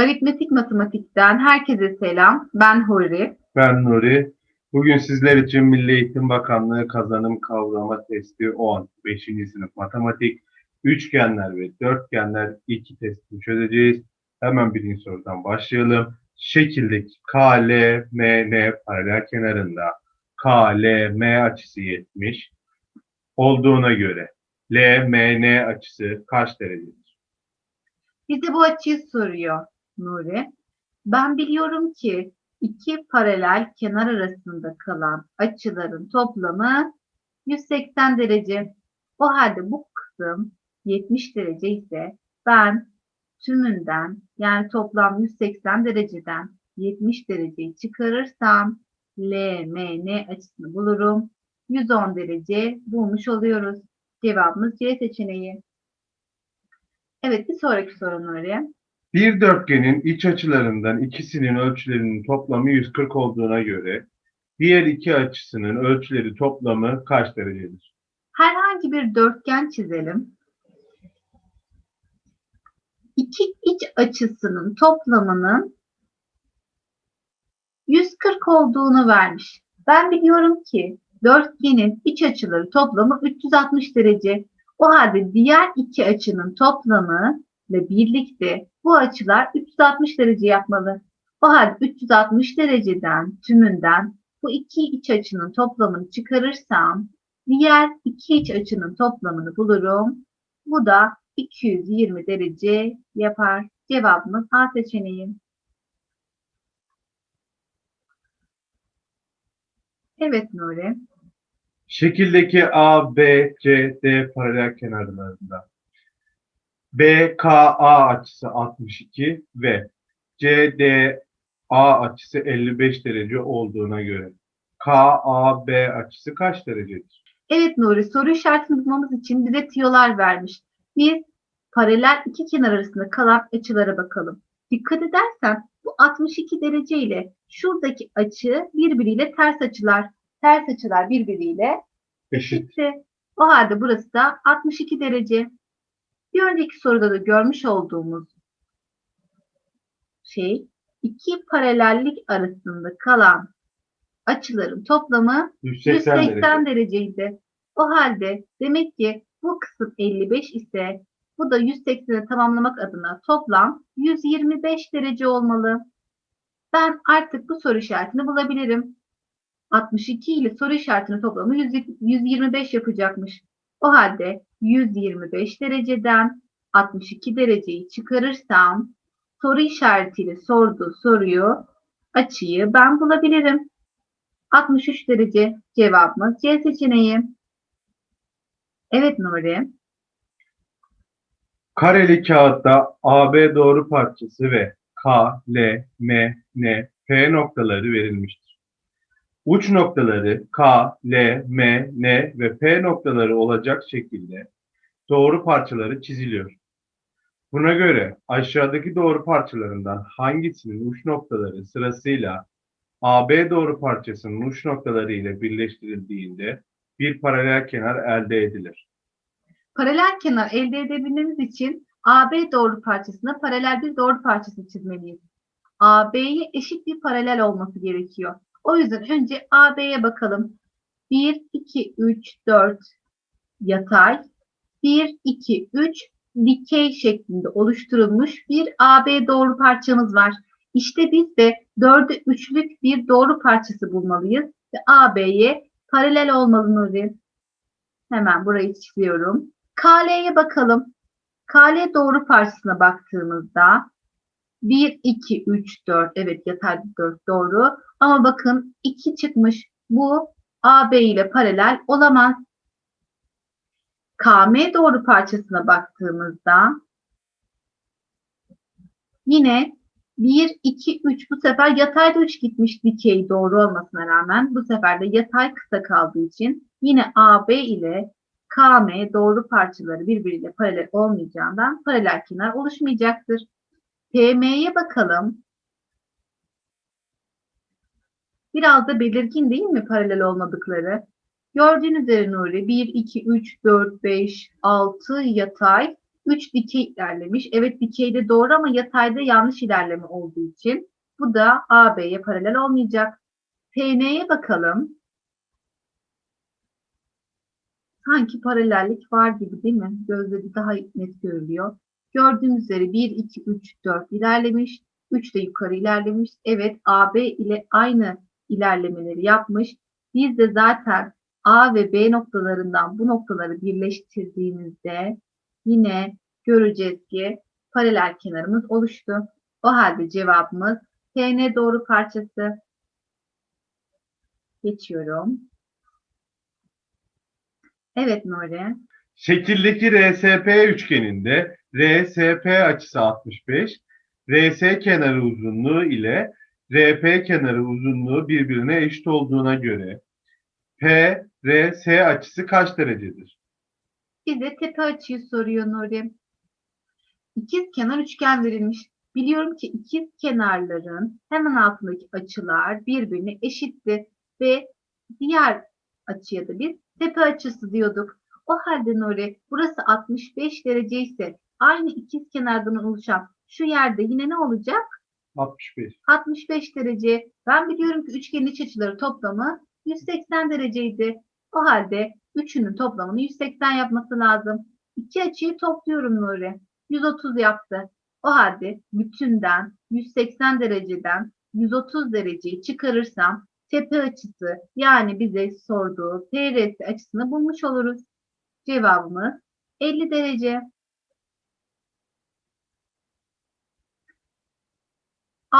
Aritmetik matematikten herkese selam. Ben Huri. Ben Nuri. Bugün sizler için Milli Eğitim Bakanlığı kazanım kavrama testi 10, 5. sınıf matematik, üçgenler ve dörtgenler iki testini çözeceğiz. Hemen birinci sorudan başlayalım. Şekildeki KLMN paralel kenarında KLM açısı 70 olduğuna göre LMN açısı kaç derecedir? Bize bu açıyı soruyor Nuri. Ben biliyorum ki iki paralel kenar arasında kalan açıların toplamı 180 derece. O halde bu kısım 70 derece ise ben tümünden yani toplam 180 dereceden 70 dereceyi çıkarırsam LMN açısını bulurum. 110 derece bulmuş oluyoruz. Cevabımız C seçeneği. Evet bir sonraki sorun oraya. Bir dörtgenin iç açılarından ikisinin ölçülerinin toplamı 140 olduğuna göre diğer iki açısının ölçüleri toplamı kaç derecedir? Herhangi bir dörtgen çizelim. İki iç açısının toplamının 140 olduğunu vermiş. Ben biliyorum ki dörtgenin iç açıları toplamı 360 derece. O halde diğer iki açının toplamı ile birlikte bu açılar 360 derece yapmalı. O halde 360 dereceden tümünden bu iki iç açının toplamını çıkarırsam diğer iki iç açının toplamını bulurum. Bu da 220 derece yapar. Cevabımız A seçeneği. Evet Nuri. Şekildeki A, B, C, D paralel kenarlarında BKA açısı 62 ve CDA açısı 55 derece olduğuna göre KAB açısı kaç derecedir? Evet Nuri, soru işaretini bulmamız için bize tiyolar vermiş. Biz paralel iki kenar arasında kalan açılara bakalım. Dikkat edersen bu 62 derece ile şuradaki açı birbiriyle ters açılar. Ters açılar birbiriyle Eşit. eşitti. O halde burası da 62 derece. Bir önceki soruda da görmüş olduğumuz şey iki paralellik arasında kalan açıların toplamı 180, 180 derece. dereceydi. O halde demek ki bu kısım 55 ise bu da 180'i tamamlamak adına toplam 125 derece olmalı. Ben artık bu soru işaretini bulabilirim. 62 ile soru işaretinin toplamı 100 125 yapacakmış. O halde 125 dereceden 62 dereceyi çıkarırsam soru işaretiyle sorduğu soruyu açıyı ben bulabilirim. 63 derece cevabımız C seçeneği. Evet Nuri. Kareli kağıtta AB doğru parçası ve K, L, M, N, P noktaları verilmiştir. Uç noktaları K, L, M, N ve P noktaları olacak şekilde doğru parçaları çiziliyor. Buna göre aşağıdaki doğru parçalarından hangisinin uç noktaları sırasıyla AB doğru parçasının uç noktaları ile birleştirildiğinde bir paralel kenar elde edilir. Paralel kenar elde edebilmemiz için AB doğru parçasına paralel bir doğru parçası çizmeliyiz. AB'ye eşit bir paralel olması gerekiyor. O yüzden önce AB'ye bakalım. 1, 2, 3, 4 yatay. 1, 2, 3 dikey şeklinde oluşturulmuş bir AB doğru parçamız var. İşte biz de 4'e 3'lük bir doğru parçası bulmalıyız. Ve AB'ye paralel olmalı Nuri. Hemen burayı çiziyorum. KL'ye bakalım. KL doğru parçasına baktığımızda 1, 2, 3, 4. Evet yatay 4 doğru. Ama bakın 2 çıkmış. Bu AB ile paralel olamaz. KM doğru parçasına baktığımızda yine 1, 2, 3 bu sefer yatayda 3 gitmiş dikey doğru olmasına rağmen bu sefer de yatay kısa kaldığı için yine AB ile KM doğru parçaları birbiriyle paralel olmayacağından paralel kenar oluşmayacaktır. PM'ye bakalım. Biraz da belirgin değil mi paralel olmadıkları? Gördüğünüz üzere Nuri 1, 2, 3, 4, 5, 6 yatay, 3 dikey ilerlemiş. Evet dikeyde doğru ama yatayda yanlış ilerleme olduğu için bu da AB'ye paralel olmayacak. PN'ye bakalım. Sanki paralellik var gibi değil mi? Gözde bir daha net görülüyor. Gördüğünüz üzere 1, 2, 3, 4 ilerlemiş. 3 de yukarı ilerlemiş. Evet AB ile aynı ilerlemeleri yapmış. Biz de zaten A ve B noktalarından bu noktaları birleştirdiğimizde yine göreceğiz ki paralel kenarımız oluştu. O halde cevabımız PN doğru parçası. Geçiyorum. Evet Nuri. Şekildeki RSP üçgeninde RSP açısı 65, RS kenarı uzunluğu ile RP kenarı uzunluğu birbirine eşit olduğuna göre P, açısı kaç derecedir? Bize tepe açıyı soruyor Nuri. İkiz kenar üçgen verilmiş. Biliyorum ki ikiz kenarların hemen altındaki açılar birbirine eşittir ve diğer açıya da biz tepe açısı diyorduk. O halde Nuri burası 65 derece ise aynı ikiz kenardan oluşan şu yerde yine ne olacak? 65. 65 derece. Ben biliyorum ki üçgenin iç açıları toplamı 180 dereceydi. O halde üçünün toplamını 180 yapması lazım. İki açıyı topluyorum Nuri. 130 yaptı. O halde bütünden 180 dereceden 130 dereceyi çıkarırsam tepe açısı yani bize sorduğu PRS açısını bulmuş oluruz. Cevabımız 50 derece.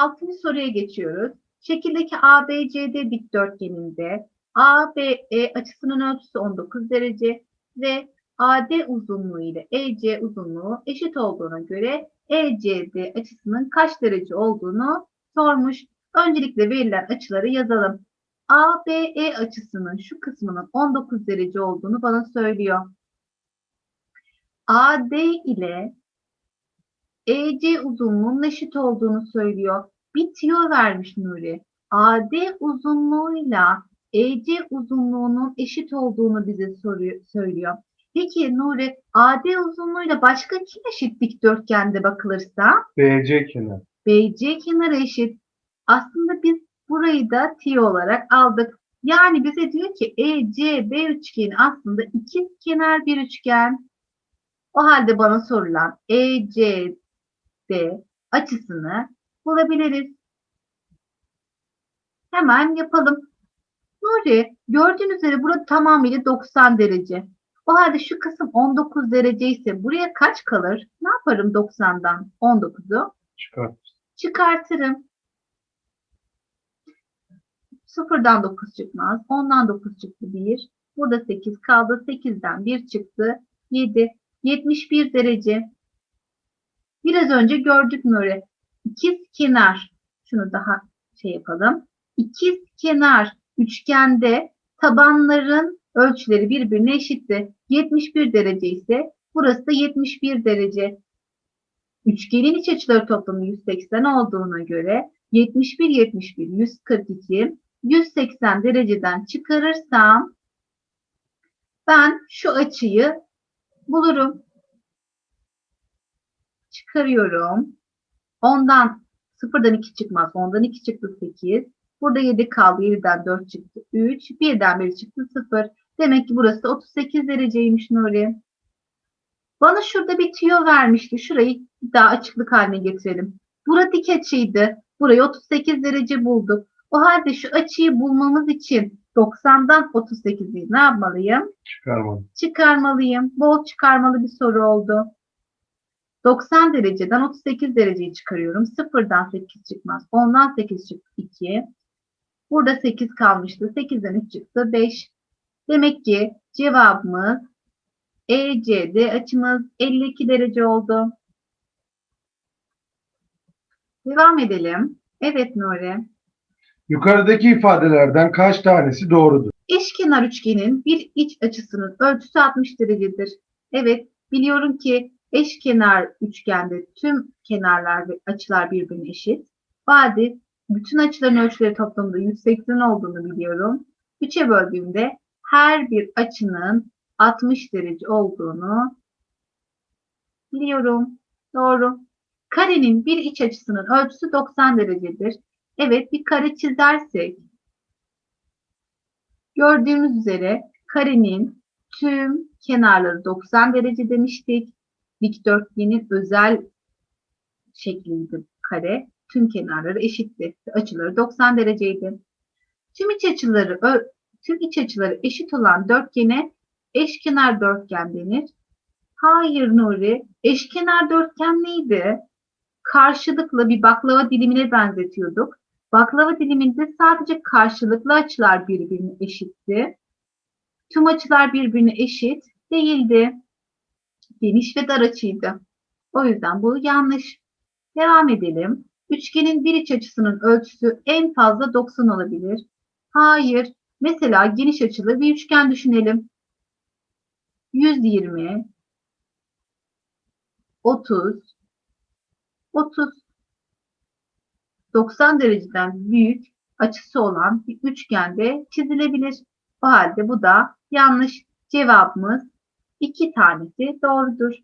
Altıncı soruya geçiyoruz. Şekildeki ABCD dikdörtgeninde ABE açısının ölçüsü 19 derece ve AD uzunluğu ile EC uzunluğu eşit olduğuna göre ECD açısının kaç derece olduğunu sormuş. Öncelikle verilen açıları yazalım. ABE açısının şu kısmının 19 derece olduğunu bana söylüyor. AD ile EC uzunluğunun eşit olduğunu söylüyor. Bir vermiş Nuri. AD uzunluğuyla EC uzunluğunun eşit olduğunu bize soruyor, söylüyor. Peki Nuri, AD uzunluğuyla başka kim eşit dikdörtgende bakılırsa? BC kenarı. BC kenarı eşit. Aslında biz burayı da tiyo olarak aldık. Yani bize diyor ki ECB üçgeni aslında ikiz kenar bir üçgen. O halde bana sorulan ECB açısını bulabiliriz. Hemen yapalım. Nuri, gördüğünüz üzere burada tamamıyla 90 derece. O halde şu kısım 19 derece ise buraya kaç kalır? Ne yaparım 90'dan 19'u? Çıkart. Çıkartırım. Sıfırdan 9 çıkmaz. 10'dan 9 çıktı 1. Burada 8 kaldı. 8'den 1 çıktı. 7. 71 derece. Biraz önce gördük mü öyle? İkiz kenar. Şunu daha şey yapalım. İkiz kenar üçgende tabanların ölçüleri birbirine eşitti. 71 derece ise burası da 71 derece. Üçgenin iç açıları toplamı 180 olduğuna göre 71 71 142 180 dereceden çıkarırsam ben şu açıyı bulurum. Çıkarıyorum. Ondan sıfırdan 2 çıkmaz. Ondan 2 çıktı 8. Burada 7 kaldı. 7'den 4 çıktı 3. 1'den 1 çıktı 0. Demek ki burası 38 dereceymiş Nuri. Bana şurada bir tüyo vermişti. Şurayı daha açıklık haline getirelim. Bura dik açıydı. Burayı 38 derece bulduk. O halde şu açıyı bulmamız için 90'dan 38'i ne yapmalıyım? Çıkarmadım. Çıkarmalıyım. Bol çıkarmalı bir soru oldu. 90 dereceden 38 dereceyi çıkarıyorum. 0'dan 8 çıkmaz. 10'dan 8 çıktı 2. Burada 8 kalmıştı. 8'den 3 çıktı 5. Demek ki cevabımız ECD açımız 52 derece oldu. Devam edelim. Evet Nuri. Yukarıdaki ifadelerden kaç tanesi doğrudur? Eşkenar üçgenin bir iç açısının ölçüsü 60 derecedir. Evet, biliyorum ki eşkenar üçgende tüm kenarlar ve açılar birbirine eşit. Badi bütün açıların ölçüleri toplamında 180 olduğunu biliyorum. 3'e böldüğümde her bir açının 60 derece olduğunu Biliyorum. Doğru. Karenin bir iç açısının ölçüsü 90 derecedir. Evet bir kare çizersek gördüğümüz üzere karenin tüm kenarları 90 derece demiştik. Dikdörtgenin özel şekliydi kare. Tüm kenarları eşitti. Açıları 90 dereceydi. Tüm iç açıları tüm iç açıları eşit olan dörtgene eşkenar dörtgen denir. Hayır Nuri, eşkenar dörtgen neydi? Karşılıklı bir baklava dilimine benzetiyorduk. Baklava diliminde sadece karşılıklı açılar birbirine eşitti. Tüm açılar birbirine eşit değildi. Geniş ve dar açıydı. O yüzden bu yanlış. Devam edelim. Üçgenin bir iç açısının ölçüsü en fazla 90 olabilir. Hayır. Mesela geniş açılı bir üçgen düşünelim. 120, 30, 30. 90 dereceden büyük açısı olan bir üçgende çizilebilir. O halde bu da yanlış. Cevabımız iki tanesi doğrudur.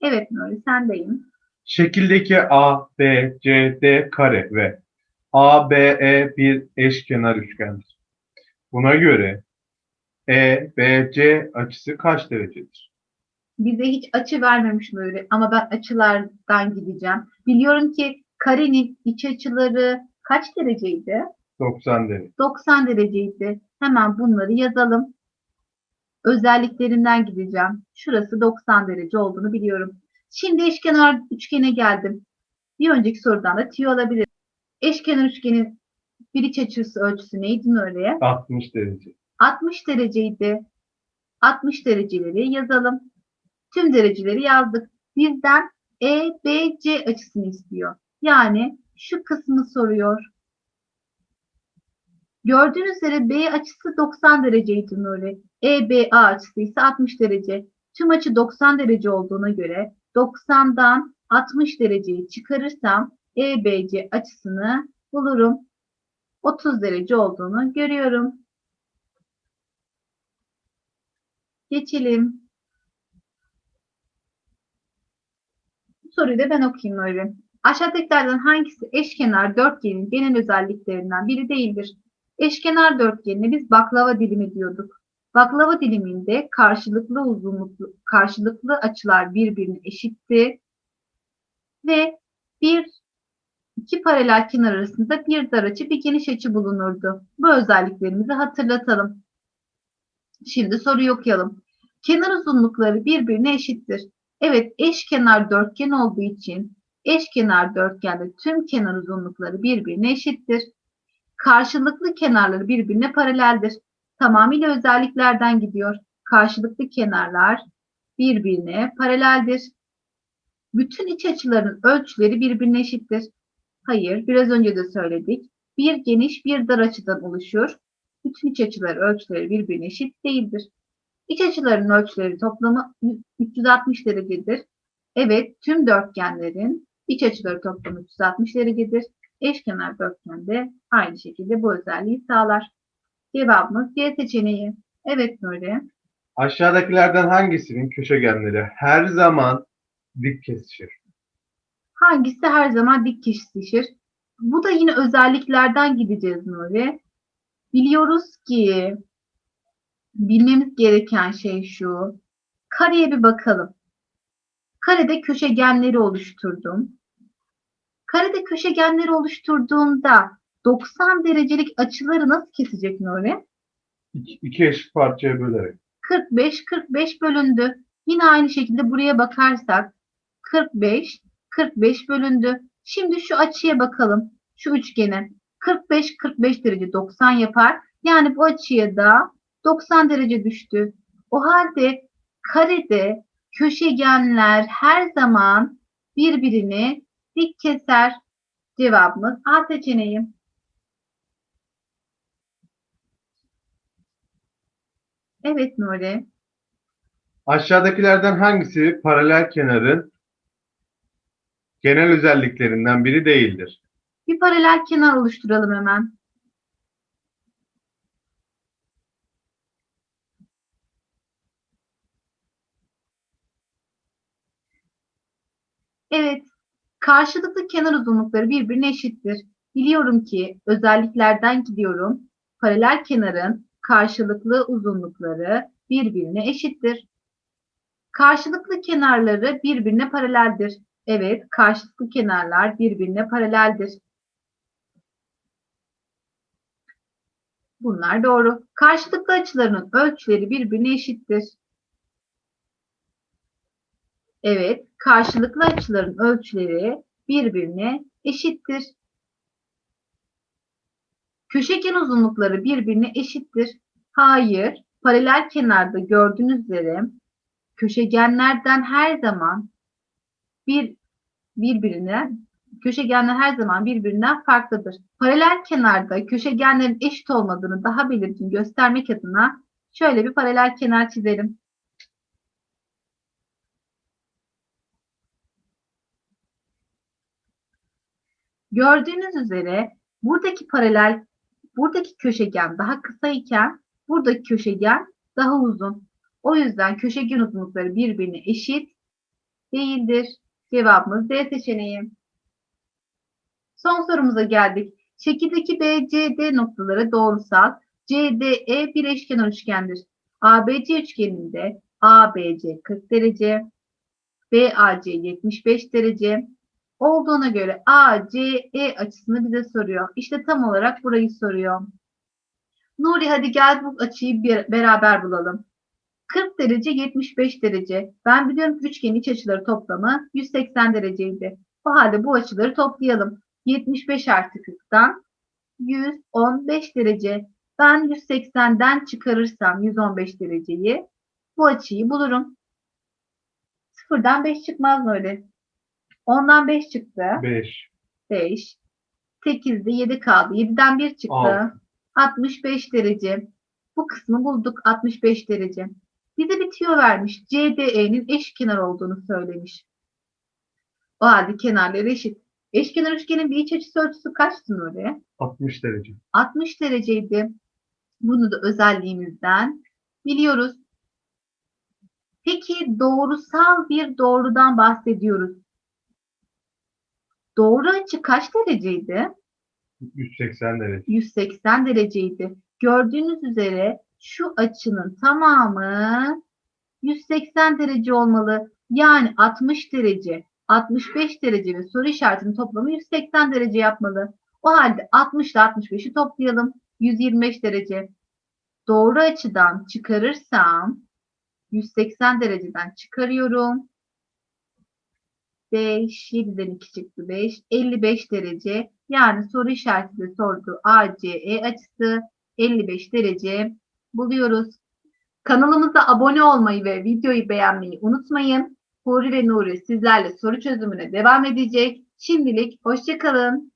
Evet Nuri sendeyim. Şekildeki A, B, C, D kare ve ABE bir eşkenar üçgendir. Buna göre E, EBC açısı kaç derecedir? Bize hiç açı vermemiş Nuri ama ben açılardan gideceğim. Biliyorum ki karenin iç açıları kaç dereceydi? 90 derece. 90 dereceydi. Hemen bunları yazalım. Özelliklerinden gideceğim. Şurası 90 derece olduğunu biliyorum. Şimdi eşkenar üçgene geldim. Bir önceki sorudan da tüyo alabilirim. Eşkenar üçgenin bir iç açısı ölçüsü neydi öyle? 60 derece. 60 dereceydi. 60 dereceleri yazalım. Tüm dereceleri yazdık. Bizden EBC açısını istiyor. Yani şu kısmı soruyor. Gördüğünüz üzere B açısı 90 dereceydi Nuri. EBA açısı ise 60 derece. Tüm açı 90 derece olduğuna göre 90'dan 60 dereceyi çıkarırsam EBC açısını bulurum. 30 derece olduğunu görüyorum. Geçelim. Bu soruyu da ben okuyayım öyle. Aşağıdakilerden hangisi eşkenar dörtgenin genel özelliklerinden biri değildir? Eşkenar dörtgenine biz baklava dilimi diyorduk. Baklava diliminde karşılıklı uzunluklu, karşılıklı açılar birbirine eşitti ve bir iki paralel kenar arasında bir dar açı, bir geniş açı bulunurdu. Bu özelliklerimizi hatırlatalım. Şimdi soruyu okuyalım. Kenar uzunlukları birbirine eşittir. Evet, eşkenar dörtgen olduğu için eşkenar dörtgende tüm kenar uzunlukları birbirine eşittir. Karşılıklı kenarları birbirine paraleldir. Tamamıyla özelliklerden gidiyor. Karşılıklı kenarlar birbirine paraleldir. Bütün iç açıların ölçüleri birbirine eşittir. Hayır, biraz önce de söyledik. Bir geniş, bir dar açıdan oluşuyor. Bütün iç açıları ölçüleri birbirine eşit değildir. İç açıların ölçüleri toplamı 360 derecedir. Evet, tüm dörtgenlerin iç açıları toplamı 360 derecedir. Eşkenar dörtgende aynı şekilde bu özelliği sağlar. Cevabımız C seçeneği. Evet Nuri. Aşağıdakilerden hangisinin köşegenleri her zaman dik kesişir? Hangisi her zaman dik kesişir? Bu da yine özelliklerden gideceğiz Nuri. Biliyoruz ki bilmemiz gereken şey şu. Kareye bir bakalım. Karede köşegenleri oluşturdum. Karede köşegenleri oluşturduğumda 90 derecelik açıları nasıl kesecek Nuri? İki, eşit parçaya bölerek. 45, 45 bölündü. Yine aynı şekilde buraya bakarsak 45, 45 bölündü. Şimdi şu açıya bakalım. Şu üçgene. 45, 45 derece 90 yapar. Yani bu açıya da 90 derece düştü. O halde karede köşegenler her zaman birbirini dik keser. Cevabımız A seçeneği. Evet Nuri. Aşağıdakilerden hangisi paralel kenarın genel özelliklerinden biri değildir? Bir paralel kenar oluşturalım hemen. Evet, karşılıklı kenar uzunlukları birbirine eşittir. Biliyorum ki özelliklerden gidiyorum. Paralel kenarın karşılıklı uzunlukları birbirine eşittir. Karşılıklı kenarları birbirine paraleldir. Evet, karşılıklı kenarlar birbirine paraleldir. Bunlar doğru. Karşılıklı açılarının ölçüleri birbirine eşittir. Evet, karşılıklı açıların ölçüleri birbirine eşittir. Köşegen uzunlukları birbirine eşittir. Hayır, paralel kenarda gördüğünüz üzere köşegenlerden her zaman bir birbirine köşegenler her zaman birbirinden farklıdır. Paralel kenarda köşegenlerin eşit olmadığını daha belirgin göstermek adına şöyle bir paralel kenar çizelim. Gördüğünüz üzere buradaki paralel, buradaki köşegen daha kısa iken buradaki köşegen daha uzun. O yüzden köşegen uzunlukları birbirine eşit değildir. Cevabımız D seçeneği. Son sorumuza geldik. Şekildeki BCD noktaları doğrusal. CDE bir eşkenar üçgendir. ABC üçgeninde ABC 40 derece, BAC 75 derece olduğuna göre ACE açısını bize soruyor. İşte tam olarak burayı soruyor. Nuri hadi gel bu açıyı bir, beraber bulalım. 40 derece 75 derece. Ben biliyorum üçgenin iç açıları toplamı 180 dereceydi. O halde bu açıları toplayalım. 75 artı 40'tan 115 derece. Ben 180'den çıkarırsam 115 dereceyi bu açıyı bulurum. Sıfırdan 5 çıkmaz mı öyle? 10'dan 5 çıktı. 5. 5. 8'de 7 kaldı. 7'den 1 çıktı. Altı. 65 derece. Bu kısmı bulduk 65 derece. Bize bir tüyo vermiş. CDE'nin eşkenar olduğunu söylemiş. O halde kenarları eşit. Eşkenar üçgenin bir iç açısı ölçüsü kaçtı Nuri? 60 derece. 60 dereceydi. Bunu da özelliğimizden biliyoruz. Peki doğrusal bir doğrudan bahsediyoruz. Doğru açı kaç dereceydi? 180 derece. 180 dereceydi. Gördüğünüz üzere şu açının tamamı 180 derece olmalı. Yani 60 derece, 65 derece ve soru işaretinin toplamı 180 derece yapmalı. O halde 60 ile 65'i toplayalım. 125 derece. Doğru açıdan çıkarırsam 180 dereceden çıkarıyorum. 5, 7'den 2 çıktı 5, 55 derece. Yani soru işaretiyle sorduğu ACE açısı 55 derece buluyoruz. Kanalımıza abone olmayı ve videoyu beğenmeyi unutmayın. Huri ve Nuri sizlerle soru çözümüne devam edecek. Şimdilik hoşçakalın.